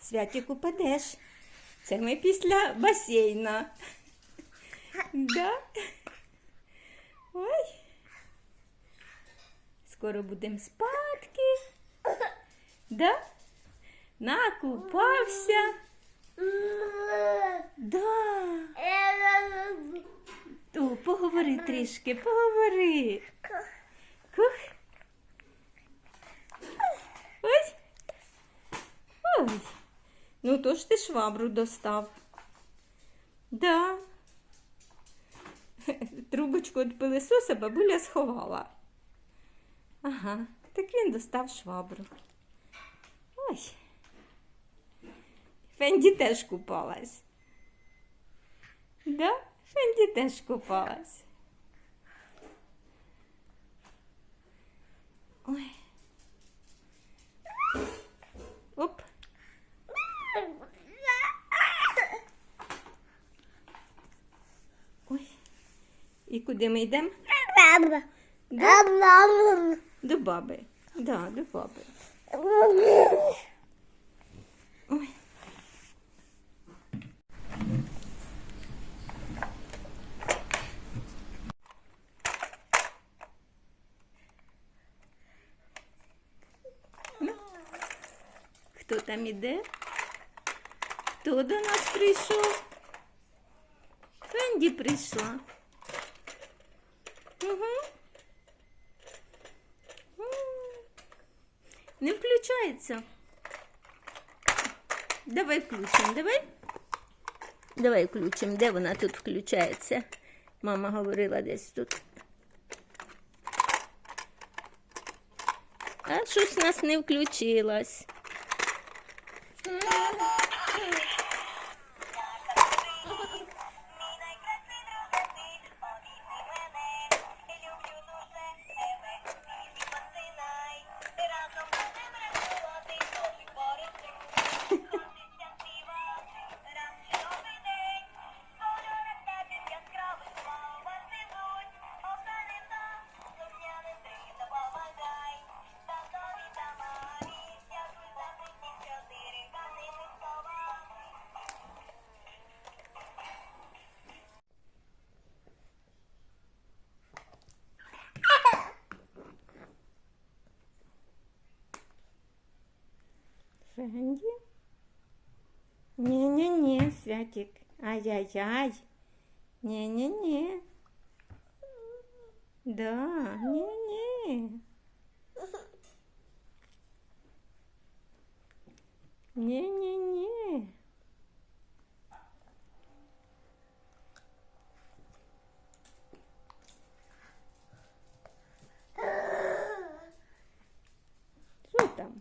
Святик упадеш. Це ми після басейна. Да? Ой. Скоро будемо спадки. Да? Накупався. Да. О, поговори трішки, поговори. Хух. Ой. Ой. Ну то ж ти швабру достав. Да. Трубочку від пилисоса бабуля сховала. Ага, так він достав швабру. Ой. Фенді теж купалась. Да? Фенді теж купалась. Ой. Оп. Ой. І куди ми йдемо? До баби. Да, до баби. Ой. Хто там іде? Хто до нас прийшов? Фенді прийшла. Угу. Не включається. Давай включимо, давай. Давай включимо. Де вона тут включається? Мама говорила десь тут. А щось у нас не включилось. Фенді? Ні-ні-ні, Святик. Ай-яй-яй. Ні-ні-ні. Да, ні-ні. Ні-ні-ні. Що там?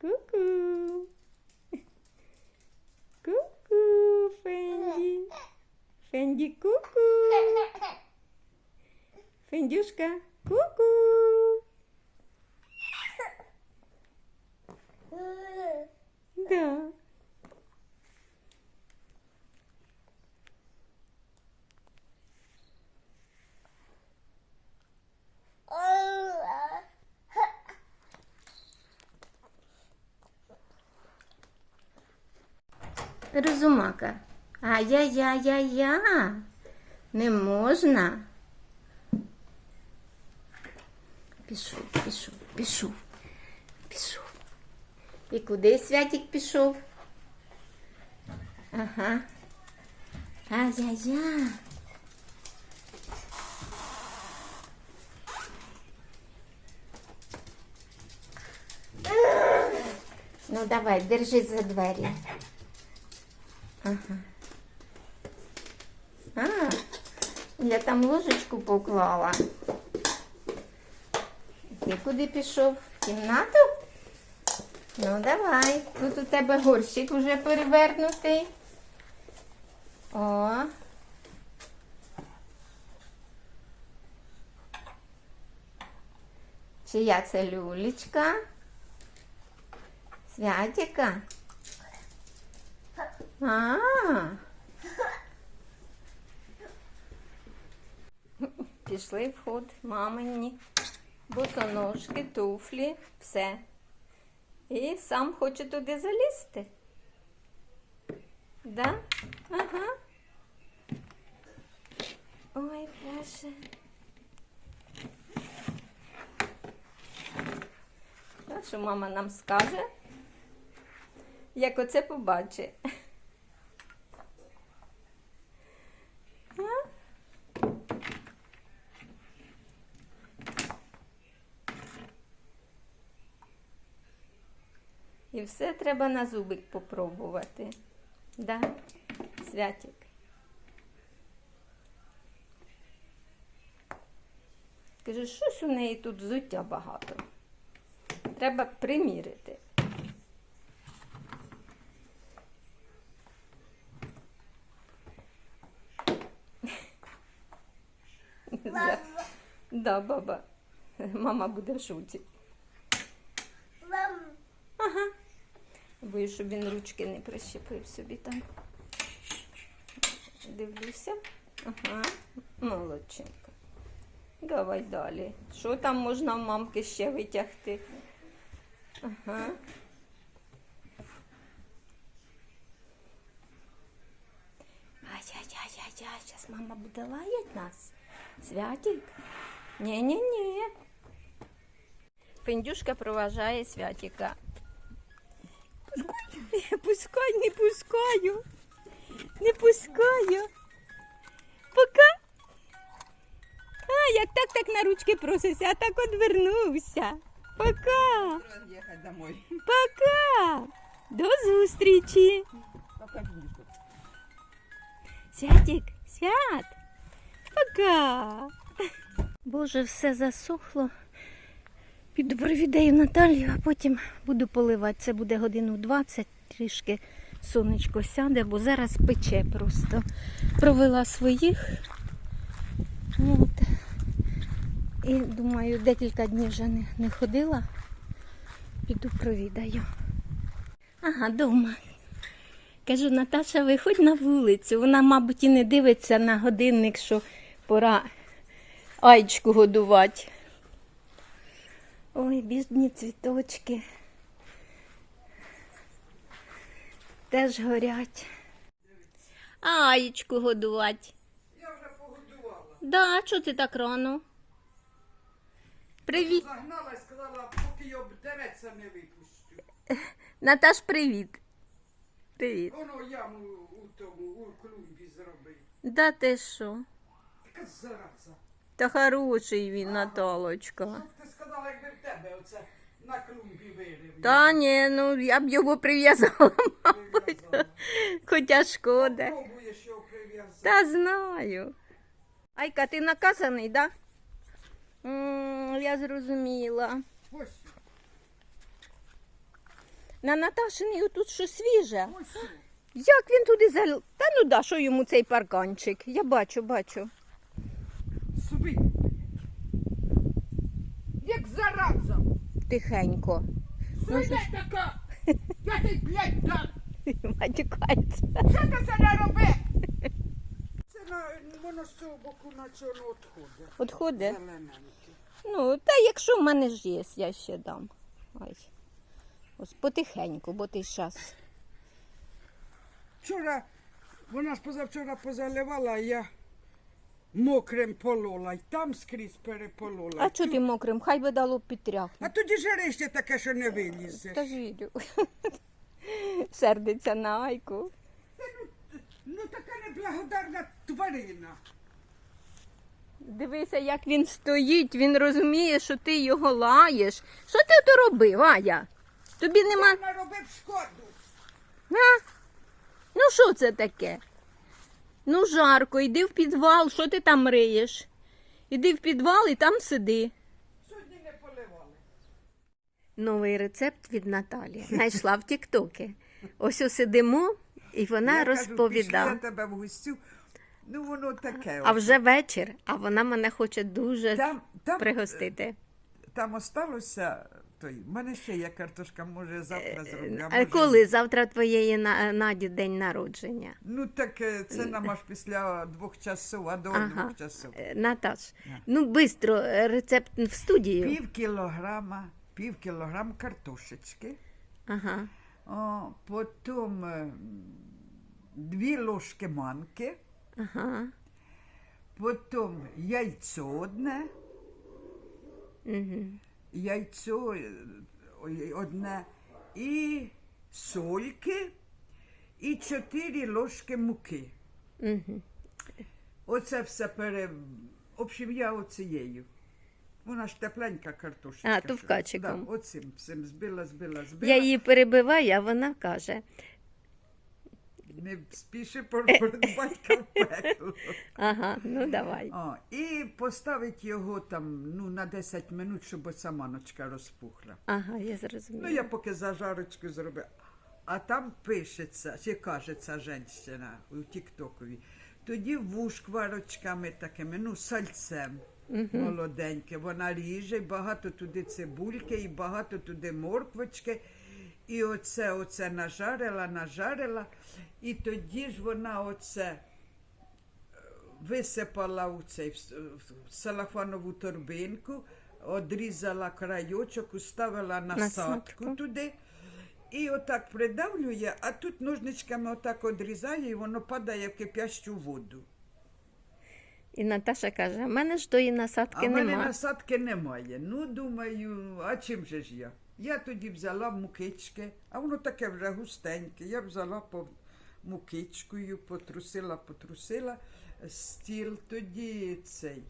Ку-ку. Ку-ку, Фенді. Фенді, ку-ку. Фендюшка, ку-ку. Да. Розумака. Ай-яй-яй-яй-я. Не можна. Пішов, пішов, пішов, пішов. І куди святик пішов? Ага. Ай-яй-яй. Ну давай, держись за двері. Ага. А, я там ложечку поклала. Ти куди пішов? В кімнату? Ну, давай. Тут у тебе горщик вже перевернутий. О. Чия це люлечка? Святіка? А. Пішли в ход мамині. Босоножки, туфлі, все. І сам хоче туди залізти. Да? Ага. Ой, Боже. Що мама нам скаже, як оце побачить. А? І все треба на зубик попробувати. Да? Святик. Каже, щось у неї тут взуття багато. Треба примірити. Да. Да, баба. Мама буде в шуці. Боюсь, щоб він ручки не прищепив собі там. Дивлюся. Ага, молодчинка. Давай далі. Що там можна в мамки ще витягти? Ага. Ай-яй-яй-яй-яй, зараз мама буде лаять нас. Святик? Ні-ні-ні. Фендюшка проважає святіка. Пускай, не пускаю. Не пускаю. Пока. А, як так так на ручки просився, а так одвернувся. Пока. Пока. До зустрічі. Святик, свят. Пока. Боже, все засохло. Піду провідаю Наталію, а потім буду поливати. Це буде годину 20, трішки сонечко сяде, бо зараз пече просто. Провела своїх. От. І думаю, декілька днів вже не, не ходила. Піду провідаю. Ага, дома. Кажу, Наташа, виходь на вулицю. Вона, мабуть, і не дивиться на годинник, що пора айчку годувати. Ой, бідні цвіточки. Теж горять. Аєчку годувати. Я вже погодувала. Да, чого ти так рано? Привіт. Загнала і сказала, поки я обдереться не випущу. Наташ, привіт. Привіт. Воно яму у тому, у клумбі зробив. Да ти що? Така зараза. Та хороший він, Наталочка. Щоб ти сказала, якби в тебе оце на клумбі вирив. Та ні, ну я б його прив'язала, мабуть. Хоча шкода. Пробуєш його прив'язати. Та знаю. Айка, ти наказаний, да? М, я зрозуміла. Ось, На Наташині тут що свіже. ось. Як він туди зал... Та ну да, що йому цей парканчик? Я бачу, бачу. Собі. Як зараза. Тихенько. Ну, Це така. Я ти, блядь, да. матюкається. Що ти це не роби? Це на, воно з цього боку на чого відходить. Отходить. Зелененьке. Ну, та якщо в мене ж є, я ще дам. Ой. Ось потихеньку, бо ти щас. Вчора, вона ж позавчора позаливала, а я мокрим полола, і там скрізь переполола. А чого ти мокрим? Хай би дало підтряхнути. А тоді жарище таке, що не вилізе. Та ж. Сердиться на Айку. Ну така неблагодарна тварина. Дивися, як він стоїть, він розуміє, що ти його лаєш. Що ти то робив, Ая? Тобі нема. Вона робив шкоду. А? Ну що це таке? Ну, жарко, йди в підвал, що ти там риєш? Іди в підвал і там сиди. Сьогодні не поливали. Новий рецепт від Наталі. Знайшла в Тіктокі. Ось сидимо, і вона я розповіда. Кажу, пішли я тебе в гостю. Ну воно таке. А вже вечір, а вона мене хоче дуже Там, там, пригостити. там осталося той. У мене ще є картошка, може завтра зроблю. а А може... коли завтра твоєї на- Наді день народження? Ну так е, це нам аж після двох часов, а до Ага. двох часов. Е, Наташ, Да. ну швидко рецепт в студію. Пів кілограма, пів кілограм картошечки. Ага. О, потім е, дві ложки манки, Ага. потім яйцо одне, Угу. Яйцо е, одне і сольки, і чотири ложки муки. Угу. Оце все пере. В общем, я оцією. Вона ж тепленька картошечка. А, товкачиком. Да, оцим всім збила, збила, збила. Я її перебиваю, а вона каже: Не спіши перед пекло. ага, ну давай. О, і поставить його там ну, на 10 минут, щоб оця маночка розпухла. Ага, я зрозуміла. Ну, я поки зажарочку зробив. А там пишеться, чи каже ця женщина у Тіктокові. Тоді вушкварочками такими, ну, сальцем молоденьке. Вона ріже, багато туди цибульки, і багато туди морквочки. І оце, оце нажарила, нажарила. І тоді ж вона оце е, висипала у цей в салафанову торбинку, одрізала крайочок, уставила насадку, Насадку. туди. І отак придавлює, а тут ножничками отак одрізає, і воно падає в кипящу воду. І Наташа каже: у мене ж тої А насадки в мене насадки немає. Ну, думаю, а чим же ж я? Я тоді взяла мукички, а воно таке вже густеньке. Я взяла по мукичкою, потрусила, потрусила стіл, тоді цей.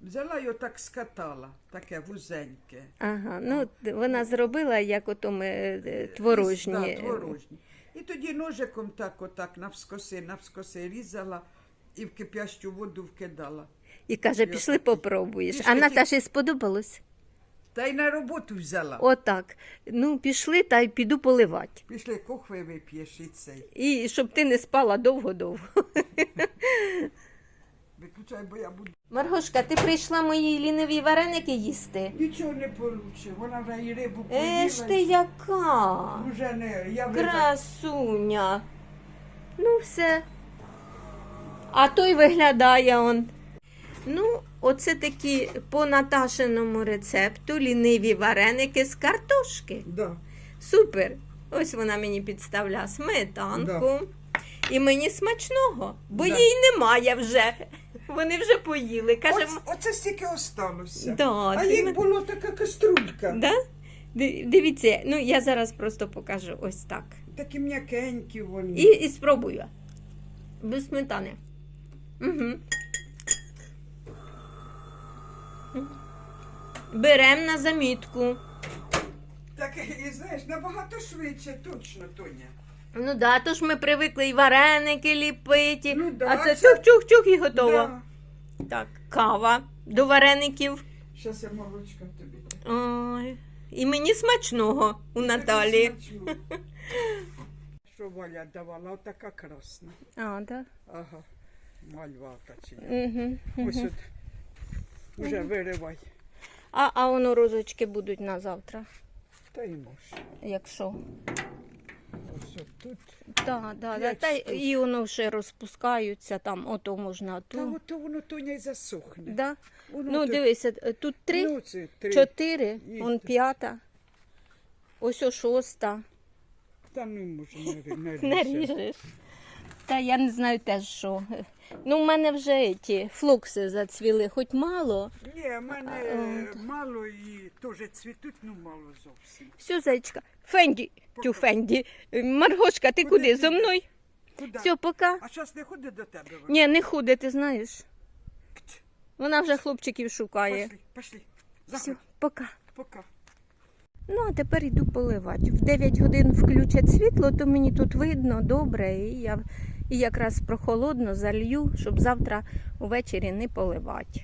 Взяла і отак скатала, таке вузеньке. Ага, ну вона зробила, як ото ми е, творожні. Да, творожні. І тоді ножиком так, отак навскоси, навскоси різала і в кипящу воду вкидала. І каже, пішли попробуєш. А Наташі сподобалось? Та й на роботу взяла. Отак. Ну, пішли та й піду поливати. Пішли кохви вип'єш і цей. І щоб ти не спала довго-довго. Виключай, бо я буду. Маргошка, ти прийшла мої ліниві вареники їсти? Нічого не получше. Вона вже і рибу Е ж ти яка? Уже не, я вже Красуня. Ну, все. А той виглядає он. Ну, оце такі по Наташиному рецепту ліниві вареники з картошки. Да. Супер. Ось вона мені підставляє сметанку. І мені смачного, бо Да. їй немає вже. Вони вже поїли. Каже, Оце, оце стільки осталося. Да, а їх мен- було така каструлька. да? Дивіться, ну я зараз просто покажу ось так. Такі м'якенькі вони. І, і спробую. Без сметани. Угу. Берем на замітку. Так, і знаєш, набагато швидше, точно, Тоня. Ну да, то ж ми привикли і вареники ліпити. Ну да, а це це- чух-чух-чух і готово. Да. Так, кава до вареників. Щас я молочка тобі. Ой. І мені смачного у Наталі. Смачно. Що Валя давала, отака красна. А, да. Ага. Мальвака чи як. Угу. Ось от. Вже виривай. А, а воно розочки будуть на завтра, Та й може. якщо. Ось тут. Да, да, да. П'ять Та й- штук. і воно ще розпускаються, там ото можна Та ту. ото воно Тоня й засохне. Да? Воно Ну, тут- дивися, тут три, Ну, це три. чотири, І- он п'ята, ось о шоста. Та ну може не, Не ріжеш. Та я не знаю теж що. Ну, в мене вже ті флокси зацвіли, хоч мало. Ні, в мене А, е, мало і теж цвітуть, ну мало зовсім. Все, зайчка. Фенді, тю Фенді. Маргошка, ти Куди куди? ти Зо мною? Куди? Все, пока. А зараз не ходить до тебе? вона? Ні, не худе, ти знаєш. Вона вже хлопчиків шукає. Пошли, пошли. Все, Заходь, пока. пока. Ну, а тепер йду поливати. В 9 годин включать світло, то мені тут видно добре, і я і якраз прохолодно залью, щоб завтра увечері не поливати.